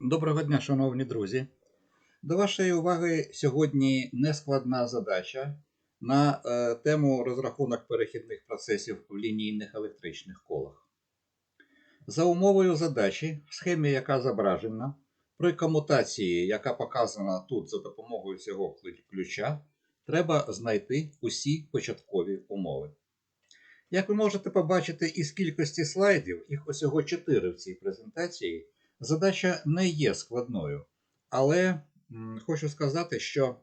Доброго дня, шановні друзі. До вашої уваги сьогодні нескладна задача на е, тему розрахунок перехідних процесів в лінійних електричних колах. За умовою задачі, в схемі, яка зображена, при комутації, яка показана тут за допомогою цього ключа, треба знайти усі початкові умови. Як ви можете побачити із кількості слайдів, їх усього 4 в цій презентації. Задача не є складною, але хочу сказати, що,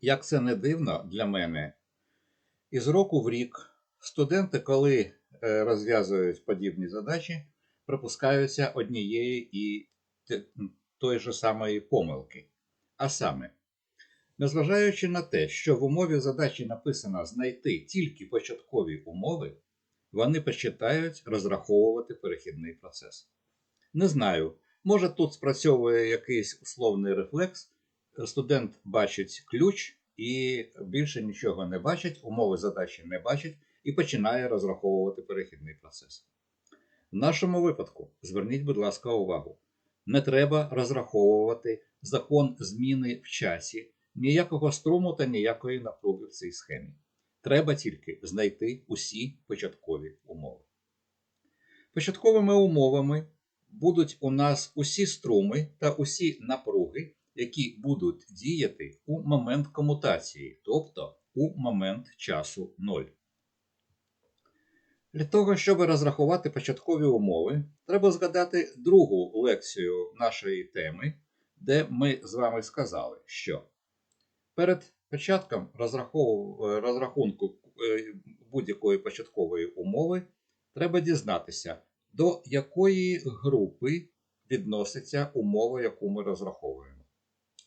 як це не дивно для мене, із року в рік студенти, коли е, розв'язують подібні задачі, припускаються однієї і тої ж самої помилки. А саме, незважаючи на те, що в умові задачі написано знайти тільки початкові умови, вони почитають розраховувати перехідний процес. Не знаю. Може тут спрацьовує якийсь условний рефлекс. Студент бачить ключ і більше нічого не бачить, умови задачі не бачить і починає розраховувати перехідний процес. В нашому випадку, зверніть, будь ласка, увагу, не треба розраховувати закон зміни в часі, ніякого струму та ніякої напруги в цій схемі. Треба тільки знайти усі початкові умови. Початковими умовами будуть у нас усі струми та усі напруги, які будуть діяти у момент комутації, тобто у момент часу 0. Для того, щоб розрахувати початкові умови, треба згадати другу лекцію нашої теми, де ми з вами сказали, що перед початком розрахунку е, будь-якої початкової умови треба дізнатися, до якої групи відноситься умова, яку ми розраховуємо.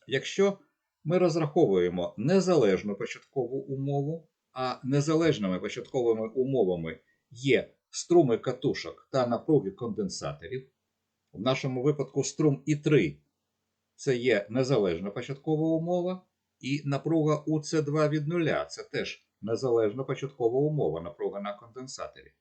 Якщо ми розраховуємо незалежну початкову умову, а незалежними початковими умовами є струми катушок та напруги конденсаторів, в нашому випадку струм І3 це є незалежна початкова умова, і напруга УЦ2 від нуля це теж незалежна початкова умова, напруга на конденсаторі.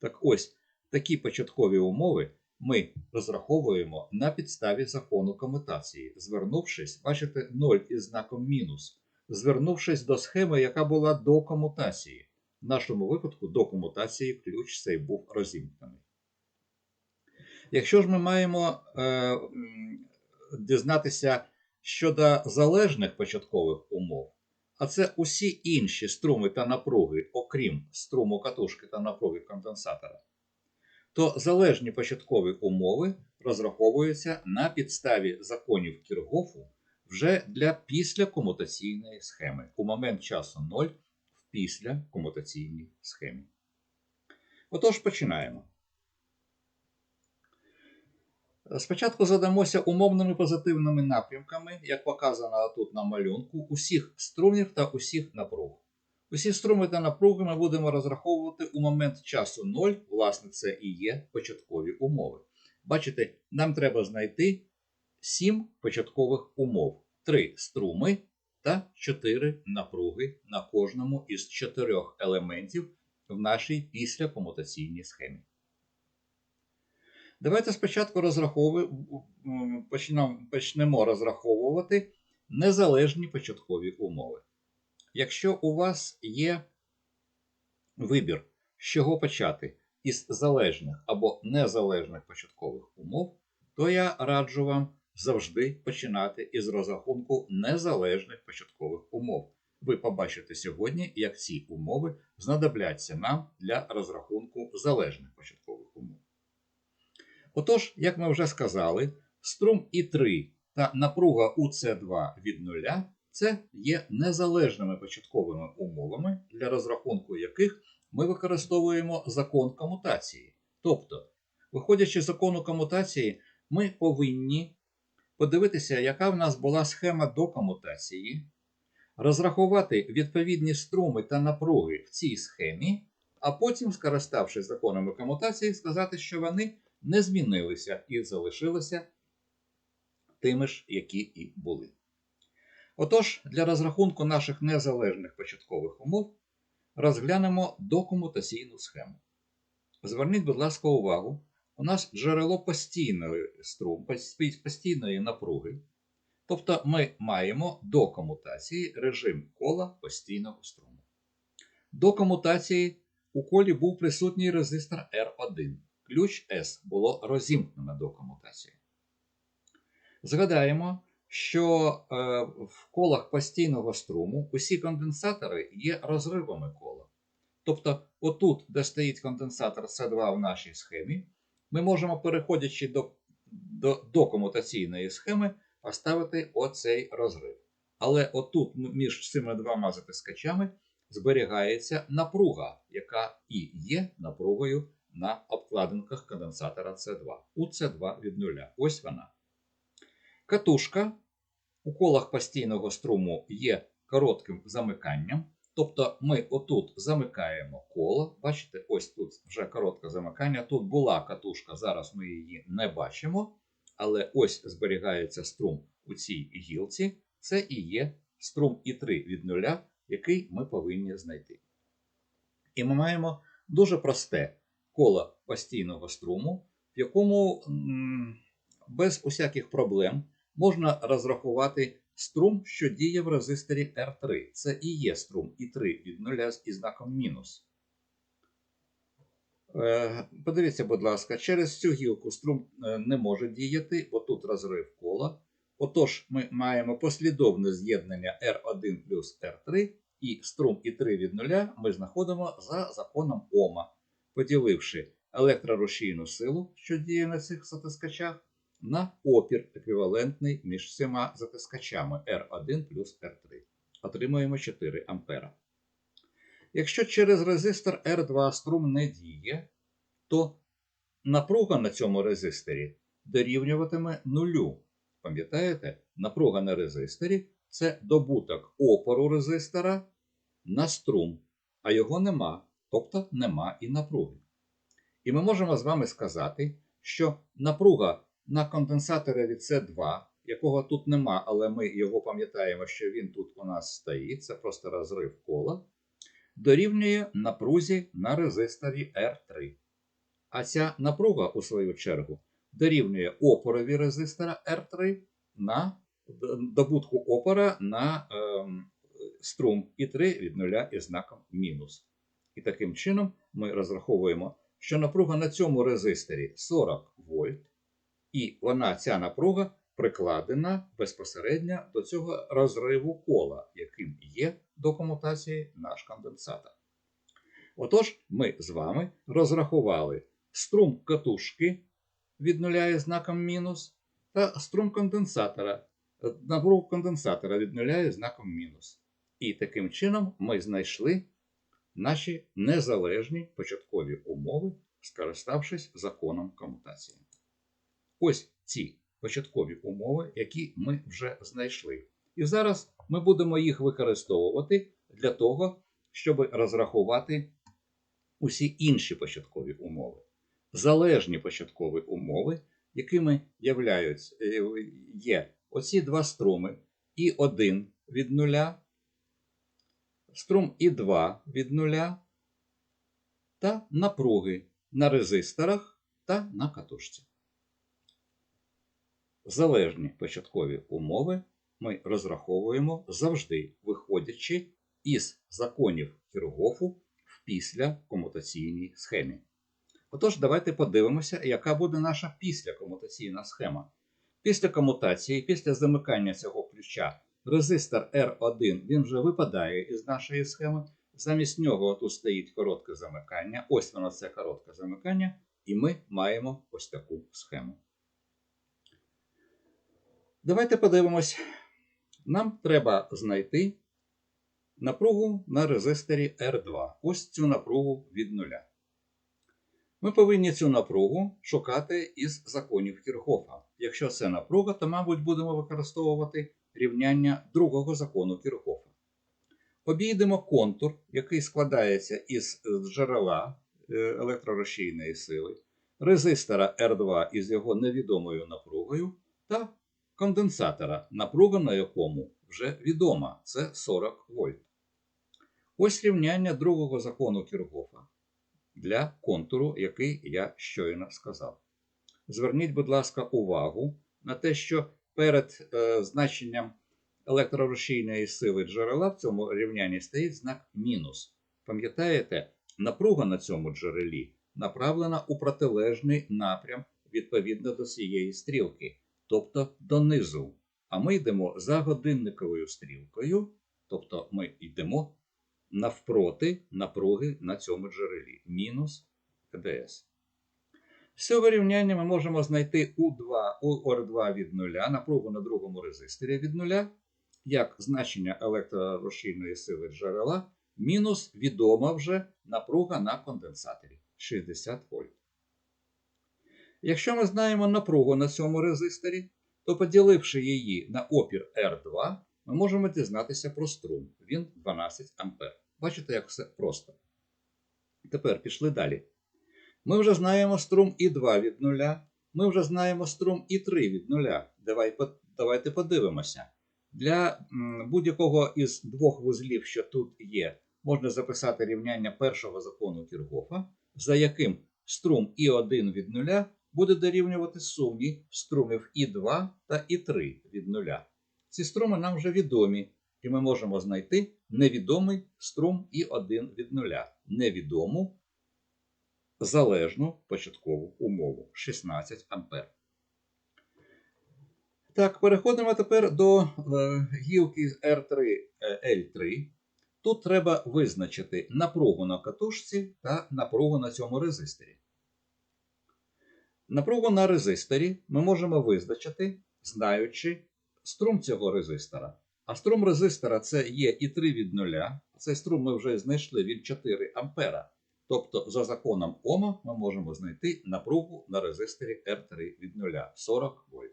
Так ось, Такі початкові умови ми розраховуємо на підставі закону комутації, звернувшись, бачите, 0 із знаком мінус, звернувшись до схеми, яка була до комутації. В нашому випадку до комутації ключ цей був розімкнений. Якщо ж ми маємо е, дізнатися щодо залежних початкових умов, а це усі інші струми та напруги, окрім струму катушки та напруги конденсатора то залежні початкові умови розраховуються на підставі законів Кіргофу вже для післякомутаційної схеми у момент часу 0 в післякомутаційній схемі. Отож, починаємо. Спочатку задамося умовними позитивними напрямками, як показано тут на малюнку, усіх струмів та усіх напруг. Усі струми та напруги ми будемо розраховувати у момент часу 0, власне, це і є початкові умови. Бачите, нам треба знайти 7 початкових умов: 3 струми та 4 напруги на кожному із 4 елементів в нашій післякомутаційній схемі. Давайте спочатку почнемо розраховувати незалежні початкові умови. Якщо у вас є вибір, з чого почати із залежних або незалежних початкових умов, то я раджу вам завжди починати із розрахунку незалежних початкових умов. Ви побачите сьогодні, як ці умови знадобляться нам для розрахунку залежних початкових умов. Отож, як ми вже сказали, струм І3 та напруга УЦ2 від нуля це є незалежними початковими умовами, для розрахунку яких ми використовуємо закон комутації. Тобто, виходячи з закону комутації, ми повинні подивитися, яка в нас була схема до комутації, розрахувати відповідні струми та напруги в цій схемі, а потім, скориставшись законами комутації, сказати, що вони не змінилися і залишилися тими ж, які і були. Отож, для розрахунку наших незалежних початкових умов розглянемо докомутаційну схему. Зверніть, будь ласка, увагу у нас джерело постійної струм, постійної напруги. Тобто ми маємо до комутації режим кола постійного струму. До комутації у колі був присутній резистор R1. Ключ S було розімкнено до комутації. Згадаємо, що е, в колах постійного струму усі конденсатори є розривами кола. Тобто, отут, де стоїть конденсатор С2 в нашій схемі, ми можемо, переходячи до, до, до комутаційної схеми, поставити оцей розрив. Але отут між цими двома затискачами зберігається напруга, яка і є напругою на обкладинках конденсатора С2. У С2 від нуля. Ось вона. Катушка у колах постійного струму є коротким замиканням. Тобто ми отут замикаємо коло. Бачите, ось тут вже коротке замикання. Тут була катушка, зараз ми її не бачимо. Але ось зберігається струм у цій гілці. Це і є струм І3 від нуля, який ми повинні знайти. І ми маємо дуже просте коло постійного струму, в якому без усяких проблем можна розрахувати струм, що діє в резисторі R3. Це і є струм І3 від нуля з із знаком мінус. Е, Подивіться, будь ласка, через цю гілку струм е, не може діяти, бо тут розрив кола. Отож, ми маємо послідовне з'єднання R1 плюс R3, і струм І3 від нуля ми знаходимо за законом Ома, поділивши електрорушійну силу, що діє на цих затискачах, на опір еквівалентний між всіма затискачами R1 плюс R3. Отримуємо 4 ампера. Якщо через резистор R2 струм не діє, то напруга на цьому резисторі дорівнюватиме нулю. Пам'ятаєте, напруга на резисторі це добуток опору резистора на струм, а його нема, тобто нема і напруги. І ми можемо з вами сказати, що напруга на конденсаторі від С2, якого тут нема, але ми його пам'ятаємо, що він тут у нас стоїть, це просто розрив кола, дорівнює напрузі на резисторі R3. А ця напруга, у свою чергу, дорівнює опорові резистора R3 на добутку опора на ем, струм І3 від нуля із знаком мінус. І таким чином ми розраховуємо, що напруга на цьому резисторі 40 вольт, і вона, ця напруга, прикладена безпосередньо до цього розриву кола, яким є до комутації наш конденсатор. Отож, ми з вами розрахували струм катушки від нуля із знаком мінус та струм конденсатора, напругу конденсатора від нуля із знаком мінус. І таким чином ми знайшли наші незалежні початкові умови, скориставшись законом комутації. Ось ці початкові умови, які ми вже знайшли. І зараз ми будемо їх використовувати для того, щоб розрахувати усі інші початкові умови. Залежні початкові умови, якими е, є оці два струми І1 від нуля, струм І2 від нуля та напруги на резисторах та на катушці. Залежні початкові умови ми розраховуємо завжди, виходячи із законів Кіргофу в післякомутаційній схемі. Отож, давайте подивимося, яка буде наша післякомутаційна схема. Після комутації, після замикання цього ключа, резистор R1 він вже випадає із нашої схеми. Замість нього тут стоїть коротке замикання. Ось воно це коротке замикання, і ми маємо ось таку схему. Давайте подивимось. Нам треба знайти напругу на резисторі R2. Ось цю напругу від нуля. Ми повинні цю напругу шукати із законів Кірхофа. Якщо це напруга, то, мабуть, будемо використовувати рівняння другого закону Кірхофа. Обійдемо контур, який складається із джерела е, електрорушійної сили, резистора R2 із його невідомою напругою та конденсатора, напруга на якому вже відома це 40 вольт. Ось рівняння другого закону Кіргофа для контуру, який я щойно сказав. зверніть, будь ласка, увагу на те, що перед е, значенням електрорушійної сили джерела в цьому рівнянні стоїть знак мінус. Пам'ятаєте, напруга на цьому джерелі направлена у протилежний напрям відповідно до цієї стрілки, тобто донизу. А ми йдемо за годинниковою стрілкою, тобто ми йдемо навпроти напруги на цьому джерелі мінус КДС. З цього рівняння ми можемо знайти У2, у ОР2 від 0, напругу на другому резисторі від 0, як значення електрорушійної сили джерела, мінус відома вже напруга на конденсаторі 60 вольт. Якщо ми знаємо напругу на цьому резисторі, то поділивши її на опір R2, ми можемо дізнатися про струм. Він 12 А. Бачите, як все просто. Тепер пішли далі. Ми вже знаємо струм І2 від 0, ми вже знаємо струм І3 від 0. Давай, давайте подивимося. Для будь-якого із двох вузлів, що тут є, можна записати рівняння першого закону Кіргофа, за яким струм І1 від 0 буде дорівнювати сумі струмів І2 та І3 від 0. Ці струми нам вже відомі, і ми можемо знайти невідомий струм І1 від 0. Невідому залежну початкову умову 16 А. Так, переходимо тепер до е, гілки R3 L3. Тут треба визначити напругу на катушці та напругу на цьому резисторі. Напругу на резисторі ми можемо визначити, знаючи струм цього резистора. А струм резистора це є і 3 від 0. Цей струм ми вже знайшли від 4 А. Тобто, за законом Ома ми можемо знайти напругу на резисторі R3 від 0 40 вольт.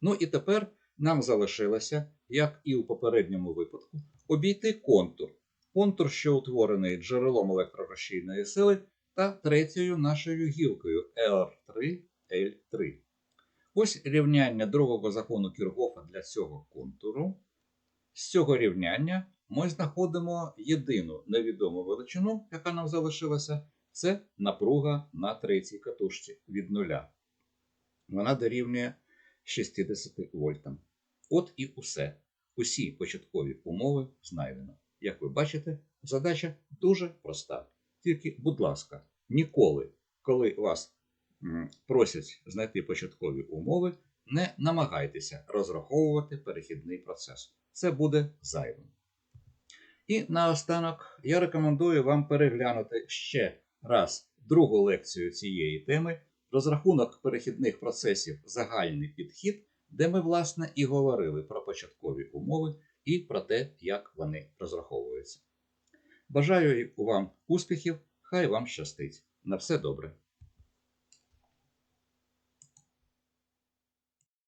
Ну і тепер нам залишилося, як і у попередньому випадку, обійти контур. Контур, що утворений джерелом електророзчинної сили та третьою нашою гілкою R3L3. Ось рівняння другого закону Кіргофа для цього контуру. З цього рівняння ми знаходимо єдину невідому величину, яка нам залишилася, це напруга на третій катушці від нуля. Вона дорівнює 60 вольтам. От і усе. Усі початкові умови знайдено. Як ви бачите, задача дуже проста. Тільки, будь ласка, ніколи, коли вас просять знайти початкові умови, не намагайтеся розраховувати перехідний процес. Це буде зайвим. І наостанок я рекомендую вам переглянути ще раз другу лекцію цієї теми розрахунок перехідних процесів загальний підхід, де ми, власне, і говорили про початкові умови і про те, як вони розраховуються. Бажаю вам успіхів, хай вам щастить. На все добре!